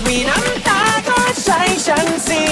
ากมีน้ำตาก็ใช้ฉันสิ